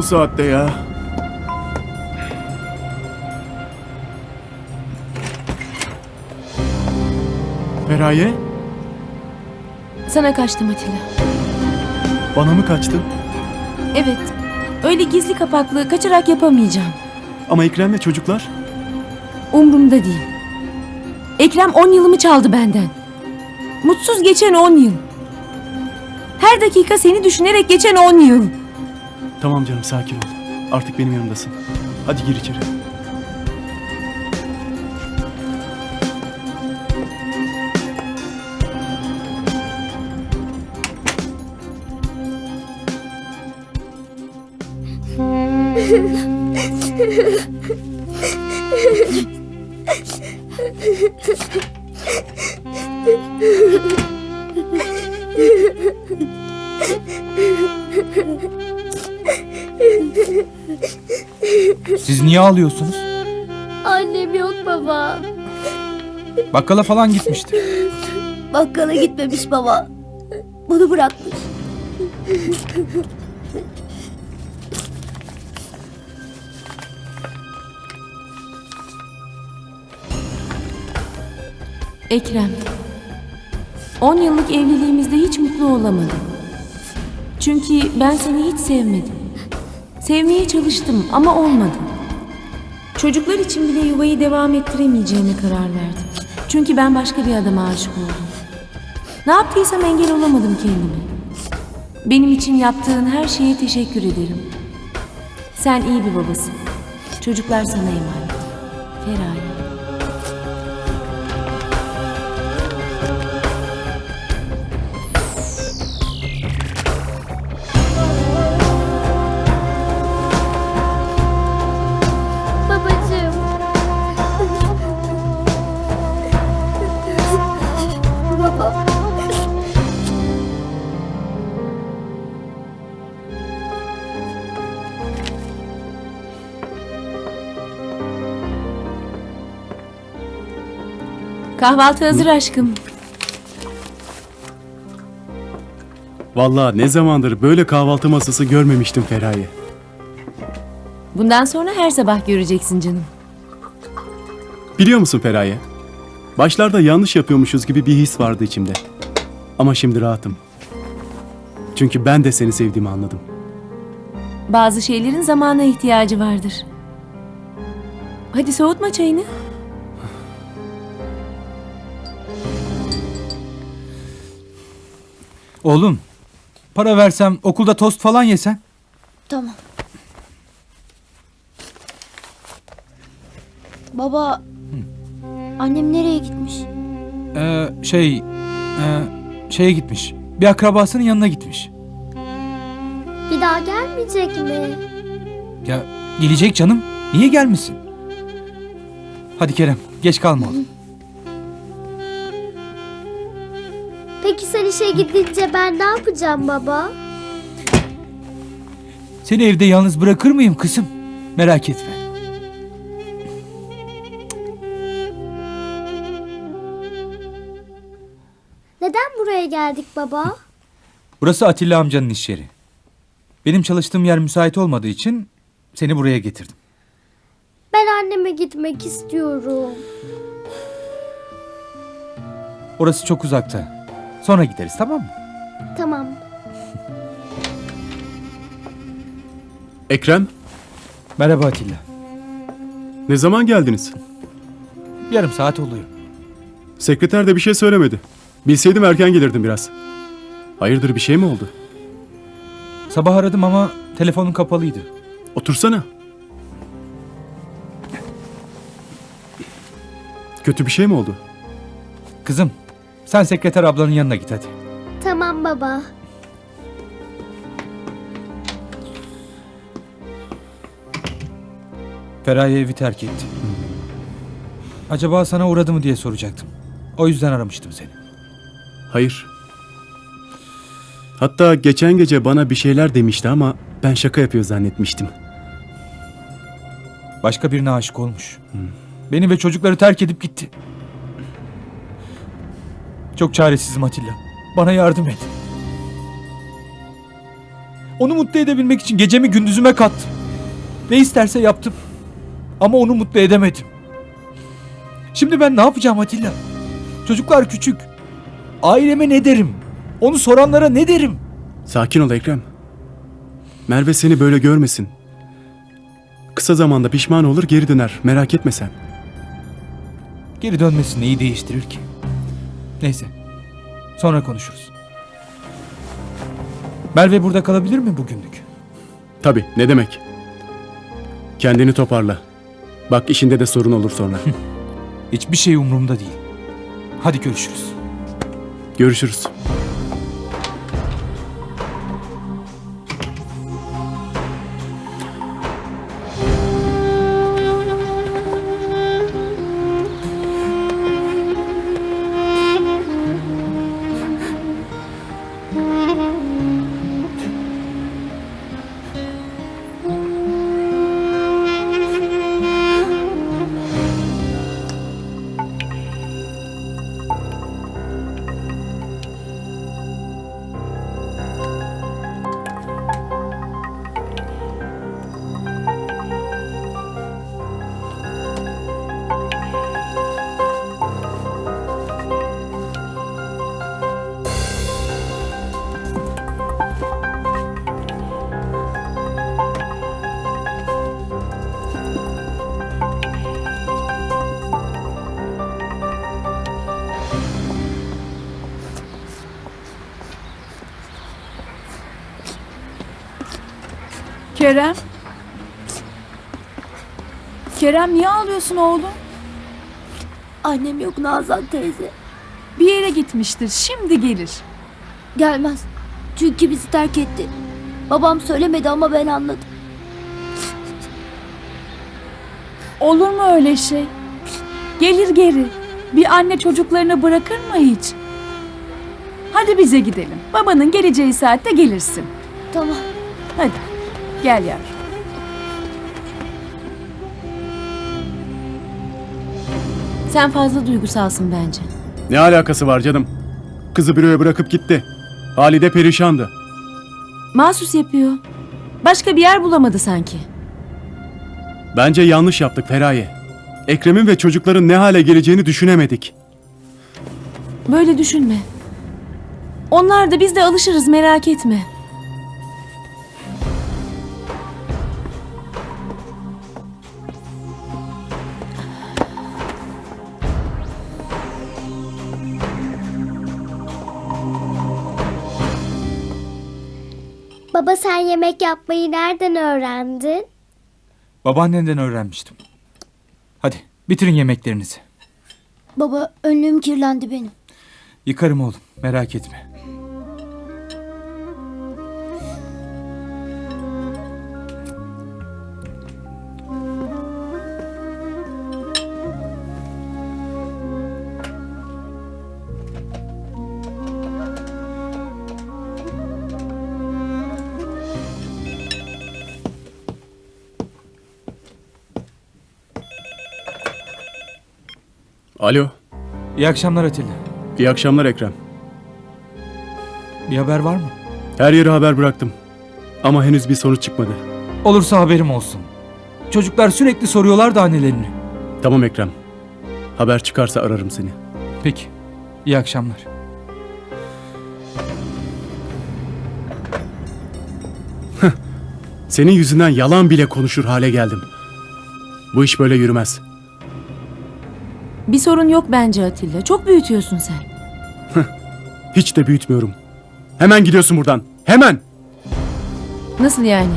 bu saatte ya? Feraye, Sana kaçtım Atilla. bana mı kaçtın? Evet. Öyle gizli kapaklı kaçarak yapamayacağım. Ama Ekrem'le çocuklar? Umrumda değil. Ekrem 10 yılımı çaldı benden. Mutsuz geçen 10 yıl. Her dakika seni düşünerek geçen 10 yıl. Tamam canım sakin ol. Artık benim yanımdasın. Hadi gir içeri. Siz niye ağlıyorsunuz? Annem yok baba. Bakkala falan gitmiştir. Bakkala gitmemiş baba. Bunu bırakmış. Ekrem. 10 yıllık evliliğimizde hiç mutlu olamadım. Çünkü ben seni hiç sevmedim. Sevmeye çalıştım ama olmadı. Çocuklar için bile yuvayı devam ettiremeyeceğime karar verdim. Çünkü ben başka bir adama aşık oldum. Ne yaptıysam engel olamadım kendime. Benim için yaptığın her şeye teşekkür ederim. Sen iyi bir babasın. Çocuklar sana emanet. Feraye. Kahvaltı hazır aşkım. Vallahi ne zamandır böyle kahvaltı masası görmemiştim Feraye. Bundan sonra her sabah göreceksin canım. Biliyor musun Feraye? Başlarda yanlış yapıyormuşuz gibi bir his vardı içimde. Ama şimdi rahatım. Çünkü ben de seni sevdiğimi anladım. Bazı şeylerin zamana ihtiyacı vardır. Hadi soğutma çayını. Oğlum, para versem okulda tost falan yesen. Tamam. Baba. Annem nereye gitmiş? Ee, şey, e, şeye gitmiş. Bir akrabasının yanına gitmiş. Bir daha gelmeyecek mi? Ya gelecek canım. Niye gelmesin? Hadi Kerem, geç kalma oğlum. Peki sen işe gidince ben ne yapacağım baba? Seni evde yalnız bırakır mıyım kızım? Merak etme. Geldik baba? Burası Atilla amcanın iş yeri. Benim çalıştığım yer müsait olmadığı için seni buraya getirdim. Ben anneme gitmek istiyorum. Orası çok uzakta. Sonra gideriz tamam mı? Tamam. Ekrem, Merhaba Atilla. ne zaman geldiniz? Yarım saat oluyor. Sekreter de bir şey söylemedi. Bilseydim erken gelirdim biraz. Hayırdır bir şey mi oldu? Sabah aradım ama telefonun kapalıydı. Otursana. Kötü bir şey mi oldu? Kızım, sen sekreter ablanın yanına git hadi. Tamam baba. Feraye evi terk etti. Acaba sana uğradı mı diye soracaktım. O yüzden aramıştım seni. Hayır. Hatta geçen gece bana bir şeyler demişti ama ben şaka yapıyor zannetmiştim. Başka birine aşık olmuş. Beni ve çocukları terk edip gitti. Çok çaresizim Atilla. Bana yardım et. Onu mutlu edebilmek için gecemi gündüzüme kattım. Ne isterse yaptım. Ama onu mutlu edemedim. Şimdi ben ne yapacağım Atilla? Çocuklar küçük. Aileme ne derim? Onu soranlara ne derim? Sakin ol Ekrem. Merve seni böyle görmesin. Kısa zamanda pişman olur geri döner. Merak etme sen. Geri dönmesi neyi değiştirir ki? Neyse. Sonra konuşuruz. Merve burada kalabilir mi bugünlük? Tabii ne demek. Kendini toparla. Bak işinde de sorun olur sonra. Hiçbir şey umurumda değil. Hadi görüşürüz. Görüşürüz. Kerem. Kerem niye ağlıyorsun oğlum? Annem yok Nazan teyze. Bir yere gitmiştir. Şimdi gelir. Gelmez. Çünkü bizi terk etti. Babam söylemedi ama ben anladım. Olur mu öyle şey? Gelir geri. Bir anne çocuklarını bırakır mı hiç? Hadi bize gidelim. Babanın geleceği saatte gelirsin. Tamam. Hadi. Gel yavrum. Sen fazla duygusalsın bence. Ne alakası var canım? Kızı büroya bırakıp gitti. Halide perişandı. Mahsus yapıyor. Başka bir yer bulamadı sanki. Bence yanlış yaptık Feraye. Ekrem'in ve çocukların ne hale geleceğini düşünemedik. Böyle düşünme. Onlar da biz de alışırız merak etme. Baba sen yemek yapmayı nereden öğrendin? Babaannenden öğrenmiştim. Hadi bitirin yemeklerinizi. Baba önlüğüm kirlendi benim. Yıkarım oğlum merak etme. Alo. İyi akşamlar Atilla. İyi akşamlar Ekrem. Bir haber var mı? Her yere haber bıraktım. Ama henüz bir sonuç çıkmadı. Olursa haberim olsun. Çocuklar sürekli soruyorlar da annelerini. Tamam Ekrem. Haber çıkarsa ararım seni. Peki. İyi akşamlar. Senin yüzünden yalan bile konuşur hale geldim. Bu iş böyle yürümez. Bir sorun yok bence Atilla. Çok büyütüyorsun sen. Hiç de büyütmüyorum. Hemen gidiyorsun buradan. Hemen. Nasıl yani?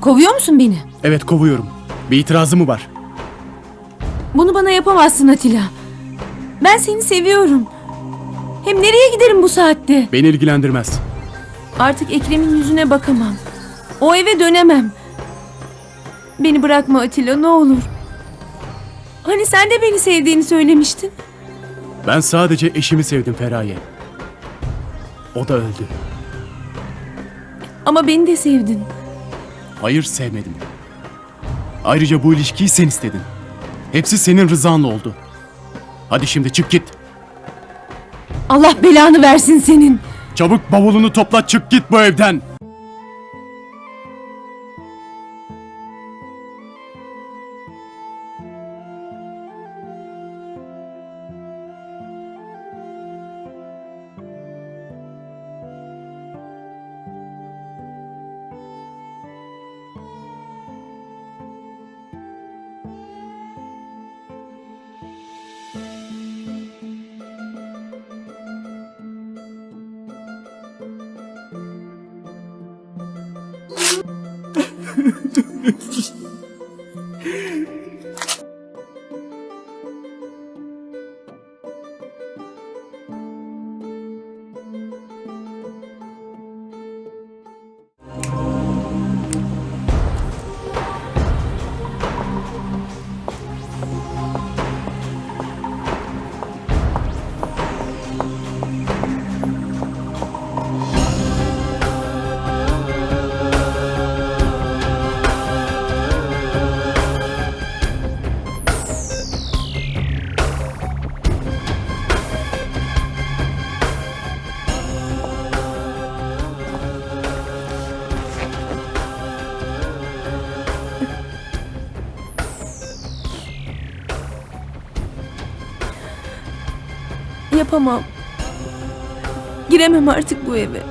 Kovuyor musun beni? Evet kovuyorum. Bir itirazı mı var? Bunu bana yapamazsın Atilla. Ben seni seviyorum. Hem nereye giderim bu saatte? Beni ilgilendirmez. Artık Ekrem'in yüzüne bakamam. O eve dönemem. Beni bırakma Atilla ne olur. Hani sen de beni sevdiğini söylemiştin. Ben sadece eşimi sevdim Feraye. O da öldü. Ama beni de sevdin. Hayır sevmedim. Ayrıca bu ilişkiyi sen istedin. Hepsi senin rızanla oldu. Hadi şimdi çık git. Allah belanı versin senin. Çabuk bavulunu topla çık git bu evden. Yapamam. Giremem artık bu eve.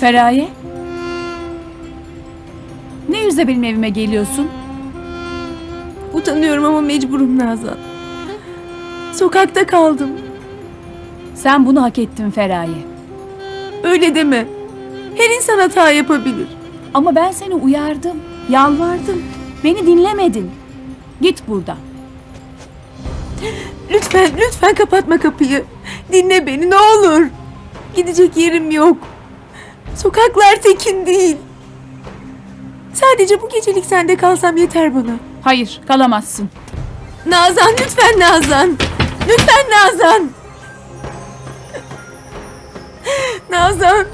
Feraye? Ne yüzle benim evime geliyorsun? Utanıyorum ama mecburum Nazan. Sokakta kaldım. Sen bunu hak ettin Feraye. Öyle deme. Her insan hata yapabilir. Ama ben seni uyardım, yalvardım. Beni dinlemedin. Git buradan. Lütfen, lütfen kapatma kapıyı. Dinle beni ne olur. Gidecek yerim yok. Sokaklar tekin değil. Sadece bu gecelik sende kalsam yeter bana. Hayır, kalamazsın. Nazan lütfen Nazan. Lütfen Nazan. Nazan.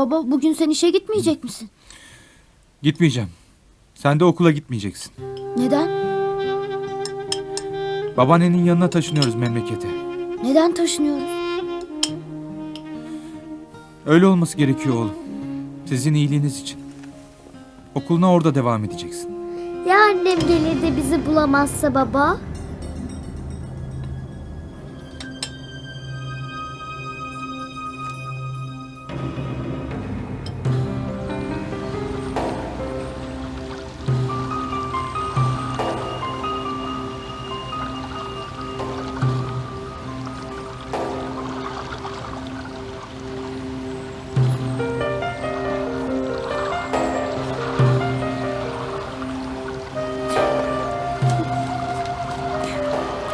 Baba bugün sen işe gitmeyecek misin? Gitmeyeceğim. Sen de okula gitmeyeceksin. Neden? Babaannenin yanına taşınıyoruz memlekete. Neden taşınıyoruz? Öyle olması gerekiyor oğlum. Sizin iyiliğiniz için. Okuluna orada devam edeceksin. Ya annem gelir de bizi bulamazsa baba?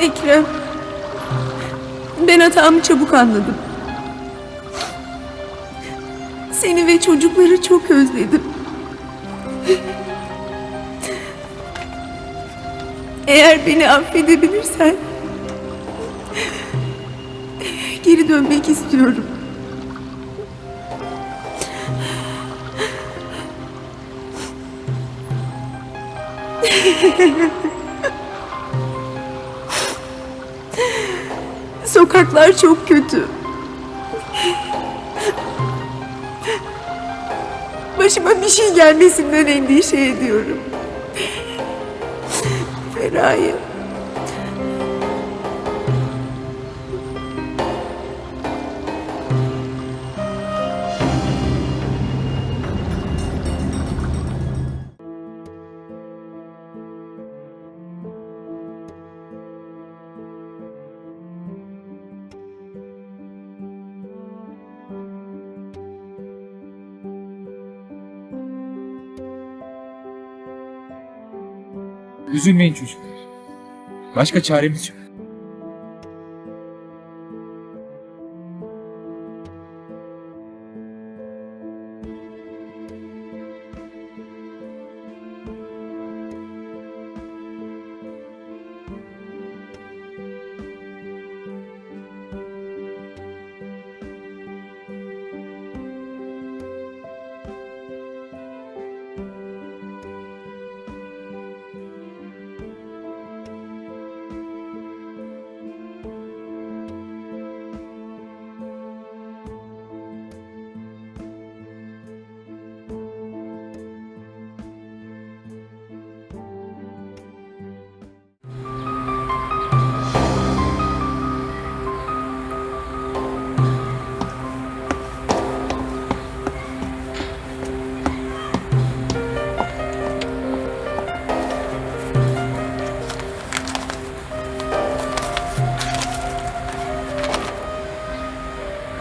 Ekrem. Ben hatamı çabuk anladım. Seni ve çocukları çok özledim. Eğer beni affedebilirsen geri dönmek istiyorum. Sokaklar çok kötü. Başıma bir şey gelmesinden endişe ediyorum. Feraye. Üzülmeyin çocuklar. Başka çaremiz yok.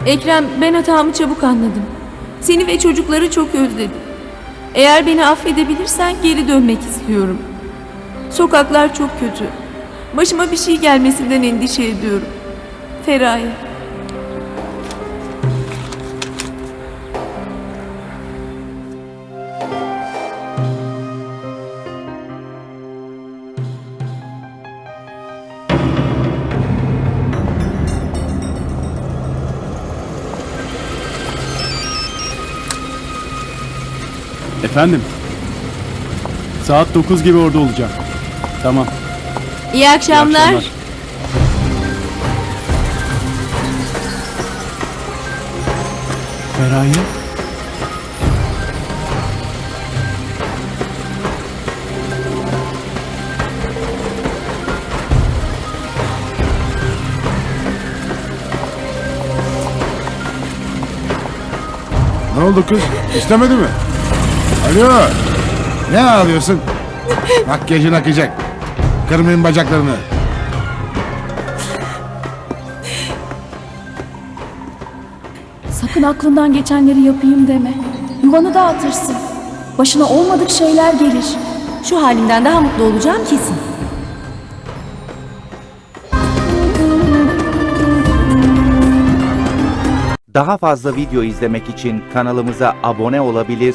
Ekrem ben hatamı çabuk anladım. Seni ve çocukları çok özledim. Eğer beni affedebilirsen geri dönmek istiyorum. Sokaklar çok kötü. Başıma bir şey gelmesinden endişe ediyorum. Feraye. Efendim? Saat 9 gibi orada olacağım. Tamam. İyi iyi akşamlar. akşamlar. Feraye? Ne oldu kız? İstemedi mi? Alo. Ne ağlıyorsun? Makyajın akacak. Kırmayın bacaklarını. Sakın aklından geçenleri yapayım deme. Yuvanı dağıtırsın. Başına olmadık şeyler gelir. Şu halimden daha mutlu olacağım kesin. Daha fazla video izlemek için kanalımıza abone olabilir,